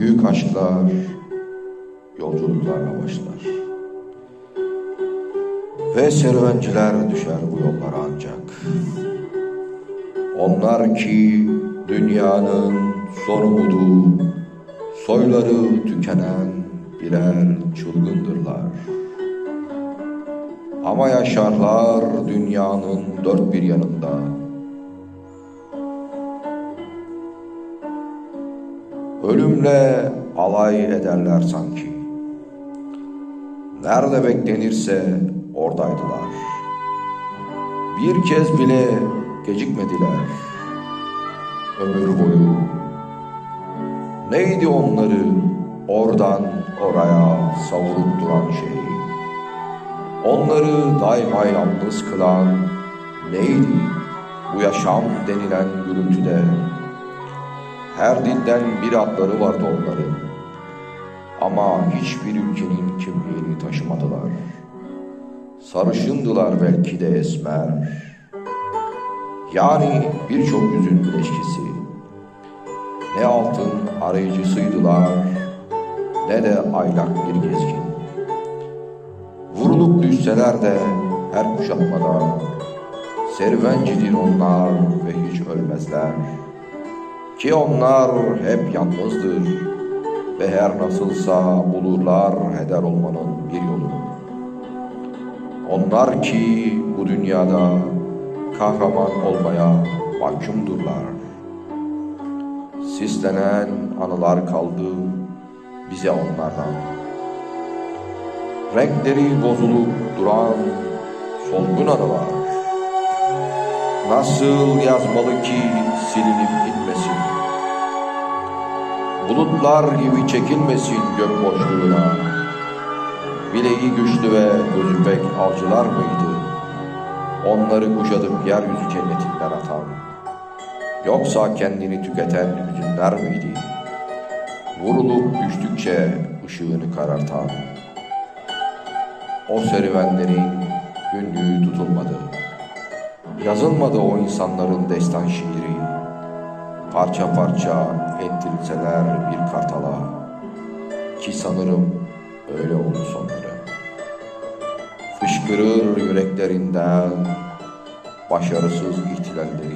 Büyük aşklar yolculuklarla başlar. Ve serüvenciler düşer bu yollara ancak. Onlar ki dünyanın son umudu, soyları tükenen birer çılgındırlar. Ama yaşarlar dünyanın dört bir yanında. Ölümle alay ederler sanki. Nerede beklenirse oradaydılar. Bir kez bile gecikmediler. Ömür boyu. Neydi onları oradan oraya savurup duran şey? Onları daima yalnız kılan neydi bu yaşam denilen gürültüde? Her dilden bir adları vardı onların. Ama hiçbir ülkenin kimliğini taşımadılar. Sarışındılar belki de esmer. Yani birçok yüzün bileşkisi. Ne altın arayıcısıydılar ne de aylak bir gezgin. Vurulup düşseler de her kuşatmada serüvencidir onlar ve hiç ölmezler. Ki onlar hep yalnızdır ve her nasılsa bulurlar heder olmanın bir yolunu. Onlar ki bu dünyada kahraman olmaya mahkumdurlar. Sislenen anılar kaldı bize onlardan. Renkleri bozulup duran solgun anılar. Nasıl yazmalı ki silinip gitmesin? Bulutlar gibi çekilmesin gök boşluğuna. Bileği güçlü ve gözü pek avcılar mıydı? Onları kuşatıp yeryüzü cennetinden atan. Yoksa kendini tüketen hüzünler miydi? Vurulup düştükçe ışığını karartan. O serüvenlerin günlüğü tutulmadı. Yazılmadı o insanların destan şiiri. Parça parça ettirilseler bir kartala. Ki sanırım öyle oldu sonları. Fışkırır yüreklerinden başarısız ihtilalleri.